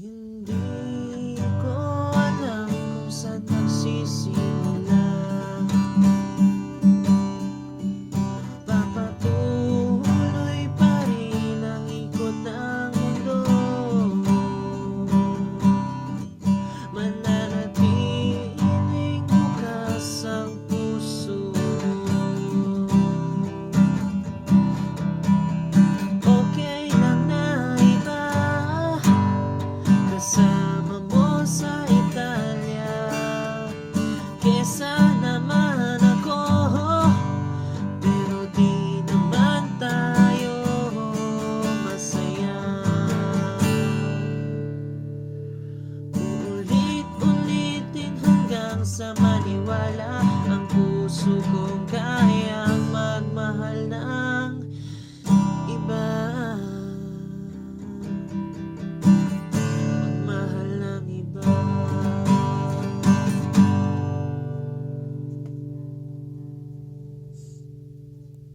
You kesa naman Pero di tayo masaya. Uulit-ulitin hanggang sa maniwala ang puso ko.